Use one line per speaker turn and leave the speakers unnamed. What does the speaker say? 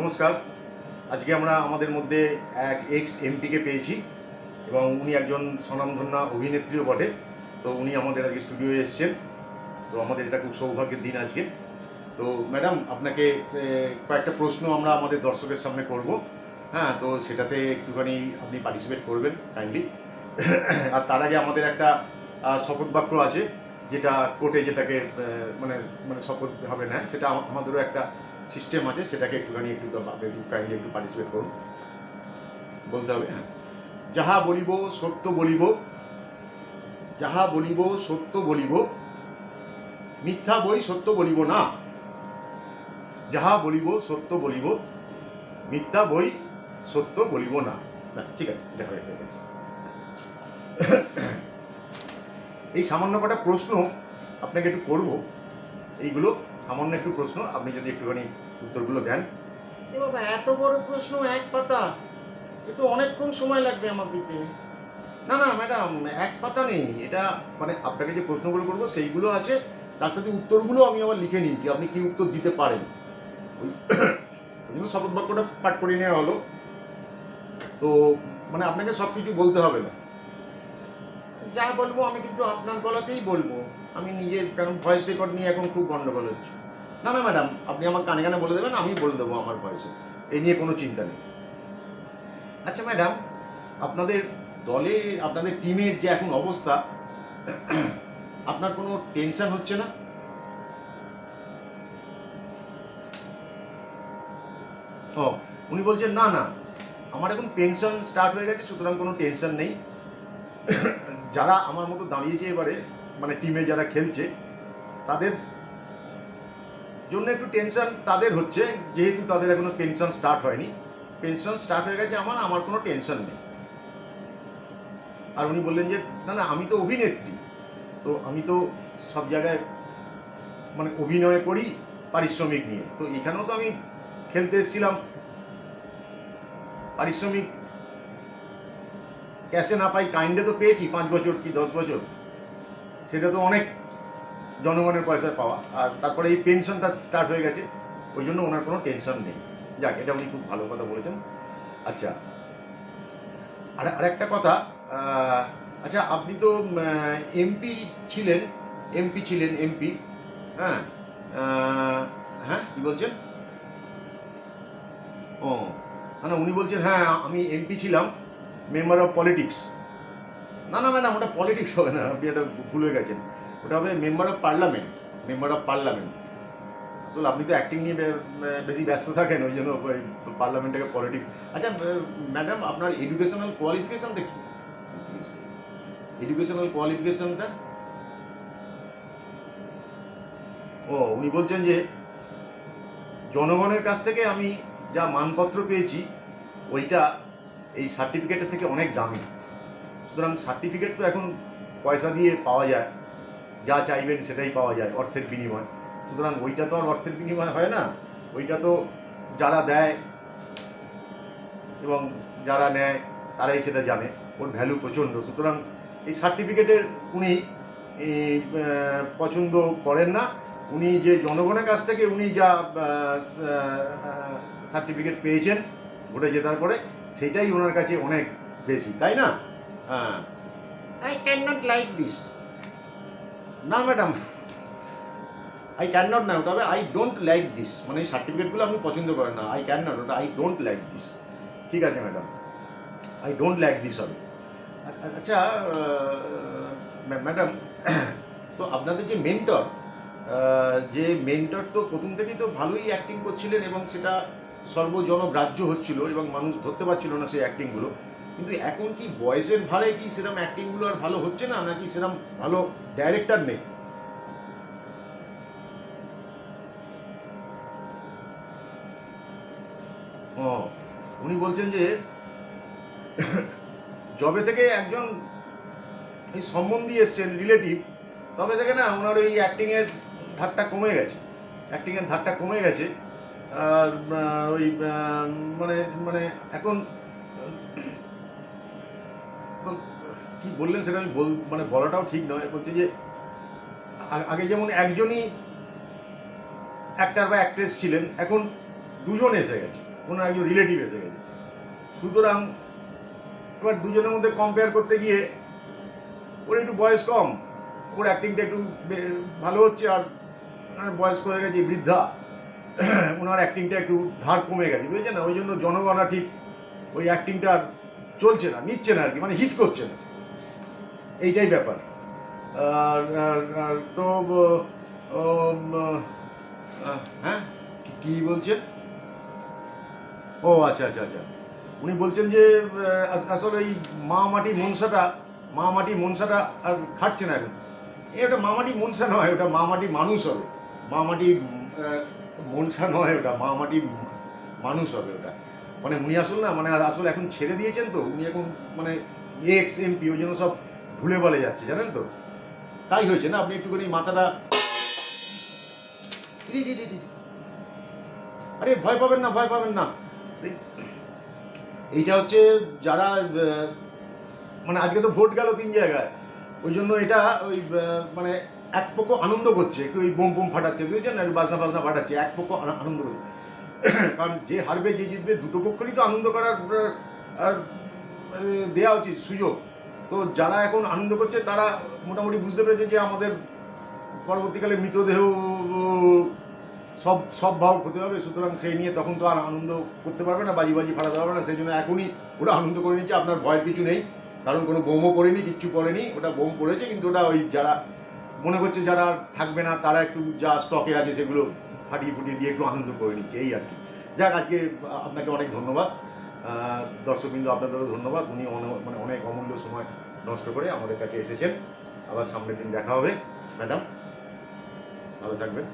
নমস্কার। আজকে আমরা আমাদের মধ্যে এক এক্স এমপিকে পেয়েছি এবং উনি একজন স্বনামধন্য অভিনেত্রীও বটে। তো উনি আমাদের আজকে স্টুডিওয়ে এসেছেন। তো আমাদের এটা খুব সৌভাগ্যের দিন আজকে। তো ম্যাডাম আপনাকে কয়েকটা প্রশ্ন আমরা আমাদের দর্শকের সামনে করব। হ্যাঁ তো সেটাতে একটুখানি আপনি পার্টিসিপেট করবেন কাইন্ডলি আর তার আগে আমাদের একটা শপথ বাক্য আছে, যেটা কোর্টে যেটাকে মানে মানে শপথ হবে না, সেটা আমাদেরও একটা সিস্টেম আছে, সেটাকে একটুখানি একটু একটু কাইন্ডলি একটু পার্টিসিপেট করুন। বলতে হবে হ্যাঁ। যাহা বলিব, সত্য বলিব, যাহা বলিব, সত্য বলিব, মিথ্যা বই সত্য বলিব না। যাহা বলিব, সত্য বলিব, মিথ্যা বই সত্য বলিব না। ঠিক আছে হয়ে গেছে। এই সামান্য কটা প্রশ্ন আপনাকে একটু করব। এইগুলো সামান্য একটু প্রশ্ন, আপনি যদি একটুখানি উত্তরগুলো দেন।
এ বাবা, এত বড় প্রশ্ন এক পাতা। এ তো অনেকক্ষণ সময় লাগবে আমার দিতে।
না না, ম্যাডাম, এক পাতা নেই। এটা মানে আপনাকে যে প্রশ্নগুলো করব, সেইগুলো আছে। তার সাথে উত্তরগুলো আমি আবার লিখে নিয়েছি আপনি কি উত্তর দিতে পারেন। ওই ওই জন্য শপথ বাক্যটা পাঠ করে নেওয়া হলো। তো মানে আপনাকে সব কিছু বলতে হবে না।
যা বলব আমি কিন্তু আপনার গলাতেই বলব। আমি নিজের কারণ ভয়েস রেকর্ড নিয়ে এখন খুব গন্ডগোল হচ্ছে।
না না ম্যাডাম আপনি আমার কানে কানে বলে দেবেন আমি বলে দেবো আমার ভয়েসে এই নিয়ে কোনো চিন্তা নেই। আচ্ছা ম্যাডাম আপনাদের দলে, আপনাদের টিমের যে এখন অবস্থা, আপনার কোনো টেনশন হচ্ছে না? ও, উনি বলছেন, না না, আমার এখন পেনশন স্টার্ট হয়ে গেছে, সুতরাং কোনো টেনশন নেই। যারা আমার মতো দাঁড়িয়েছে এবারে মানে টিমে যারা খেলছে, তাদের জন্য একটু টেনশন তাদের হচ্ছে, যেহেতু তাদের এখনও পেনশন স্টার্ট হয়নি। পেনশন স্টার্ট হয়ে গেছে আমার আমার কোনো টেনশন নেই। আর উনি বললেন যে, না না, আমি তো অভিনেত্রী। তো আমি তো সব জায়গায় মানে অভিনয় করি পারিশ্রমিক নিয়ে। তো এখানেও তো আমি খেলতে এসেছিলাম। পারিশ্রমিক ক্যাশে না পাই কাইন্ডে তো পেয়েছি, পাঁচ বছর কি দশ বছর? সেটা তো অনেক জনগণের পয়সায় পাওয়া। আর তারপরে এই পেনশনটা স্টার্ট হয়ে গেছে, ওই জন্য ওনার কোনো টেনশন নেই। যাক, এটা উনি খুব ভালো কথা বলেছেন। আচ্ছা আর আরেকটা কথা আচ্ছা আপনি তো এমপি ছিলেন এমপি ছিলেন এমপি হ্যাঁ হ্যাঁ কি বলছেন? ও না না উনি বলছেন হ্যাঁ আমি এমপি ছিলাম মেম্বার অফ পলিটিক্স না না, ম্যাডাম, ওটা পলিটিক্স হবে না, আপনি এটা ভুল হয়ে গেছেন। ওটা হবে member of parliament member of parliament আসলে আপনি তো অ্যাক্টিং নিয়ে বেশি ব্যস্ত থাকেন, ওই জন্য ওই পার্লামেন্টটাকে পলিটিক্স আচ্ছা ম্যাডাম, আপনার এডুকেশনাল কোয়ালিফিকেশনটা কি? এডুকেশনাল কোয়ালিফিকেশনটা ও, উনি বলছেন যে, জনগণের কাছ থেকে আমি যা মানপত্র পেয়েছি, ওইটা এই সার্টিফিকেটের থেকে অনেক দামি। সুতরাং সার্টিফিকেট তো এখন পয়সা দিয়ে পাওয়া যায়। যা চাইবেন সেটাই পাওয়া যায়, অর্থের বিনিময়। সুতরাং ওইটা তো আর অর্থের বিনিময় হয় না। ওইটা তো যারা দেয় এবং যারা নেয়, তারাই সেটা জানে। ওর ভ্যালু প্রচণ্ড। সুতরাং এই সার্টিফিকেটের উনি পছন্দ করেন না। উনি যে জনগণের কাছ থেকে উনি যা সার্টিফিকেট পেয়েছেন ভোটে জেতার পরে, সেটাই ওনার কাছে অনেক বেশি, তাই না?
I can not like this
না ম্যাডাম আই ক্যান নট না, তবে আই ডোন্ট লাইক দিস মানে এই সার্টিফিকেটগুলো আপনি পছন্দ করেন না। আই ক্যান নট ওটা আই ডোন্ট লাইক দিস ঠিক আছে madam I don't like this হবে আচ্ছা ম্যাডাম তো আপনাদের যে মেন্টর যে মেন্টর তো প্রথম থেকেই তো ভালোই অ্যাক্টিং করছিলেন এবং সেটা সর্বজনগ্রাহ্য হচ্ছিল এবং মানুষ ধরতে পারছিল না সেই অ্যাক্টিংগুলো কিন্তু এখন কি বয়সের ভারে কি সেরকম অ্যাক্টিংগুলো আর ভালো হচ্ছে না? নাকি সেরকম ভালো ডাইরেক্টর নেই? ও, উনি বলছেন যে জবে থেকে একজন এই সম্বন্ধী এসছেন রিলেটিভ তবে থেকে না ওনার ওই অ্যাক্টিংয়ের ধারটা কমে গেছে। অ্যাক্টিংয়ের ধারটা কমে গেছে। আর ওই মানে মানে এখন এখন কি বললেন সেটা আমি বল মানে বলাটাও ঠিক নয়। বলছে যে আগে যেমন একজনই অ্যাক্টার বা অ্যাক্ট্রেস ছিলেন, এখন দুজন এসে গেছে। কোনো একজন রিলেটিভ এসে গেছে। সুতরাং, এবার দুজনের মধ্যে কম্পেয়ার করতে গিয়ে, ওর একটু বয়স কম, ওর অ্যাক্টিংটা একটু ভালো হচ্ছে, আর ওনার বয়স্ক হয়ে গেছে বৃদ্ধা ওনার অ্যাক্টিংটা একটু ধার কমে গেছে, বুঝেছেন না? ওই জন্য জনগণা ঠিক ওই অ্যাক্টিংটা আর চলছে না, নিচ্ছে না আর কি মানে হিট করছে না। এইটাই ব্যাপার। তো হ্যাঁ? কি- বলছেন? ও আচ্ছা আচ্ছা আচ্ছা। উনি বলছেন যে আসলে এই মা মাটি মনসাটা মা মাটি মনসাটা আর খাটছে না এখন। এ ওটা মা মাটি মনসা নয়, ওটা মা মাটি মানুষ হবে। মা মাটি মনসা নয়, ওটা মা মাটি মানুষ হবে ওটা। মানে উনি আসল না মানে আসলে এখন ছেড়ে দিয়েছেন তো, উনি এখন মানে এক্স এমপি ওই জন্য সব ভুলে বলে যাচ্ছে, জানেন তো? তাই হয়েছে না? আপনি একটুখানি মাথাটা। আরে ভয় পাবেন না, ভয় পাবেন না। এইটা হচ্ছে যারা মানে আজকে তো ভোট গেল তিন জায়গায়। ওই জন্য এটা ওই মানে এক পক্ষ আনন্দ করছে, একটু ওই বোম বোম ফাটাচ্ছে, বুঝেছেন? বাজনা বাজনা ফাটাচ্ছে, এক পক্ষ আনন্দ করছে। কারণ যে হারবে, যে জিতবে, দুটো পক্ষেরই তো আনন্দ করার, আর দেওয়া উচিত, সুযোগ। তো যারা এখন আনন্দ করছে, তারা মোটামুটি বুঝতে পেরেছে যে আমাদের পরবর্তীকালে মৃতদেহ সব সব ভাব হতে হবে। সুতরাং সেই নিয়ে তখন তো আর আনন্দ করতে পারবে না, বাজি বাজি ফাটাতে পারবে না। সেই জন্য এখনই ওরা আনন্দ করে নিচ্ছে। আপনার ভয়ের কিছু নেই। কারণ কোনো বোমও পড়েনি, কিচ্ছু করেনি ওটা বোম পড়েছে, কিন্তু ওটা ওই যারা, মনে করছে যারা থাকবে না, তারা একটু যা স্টকে আছে, সেগুলো ফাটিয়ে ফুটিয়ে দিয়ে একটু আনন্দ করে নিচ্ছি, এই আর কি। যাক, আজকে আপনাকে অনেক ধন্যবাদ। দর্শকবৃন্দ, আপনাদেরও ধন্যবাদ। উনি মানে অনেক অমূল্য সময় নষ্ট করে আমাদের কাছে এসেছেন। আবার সামনের দিন দেখা হবে। ম্যাডাম, ভালো থাকবেন।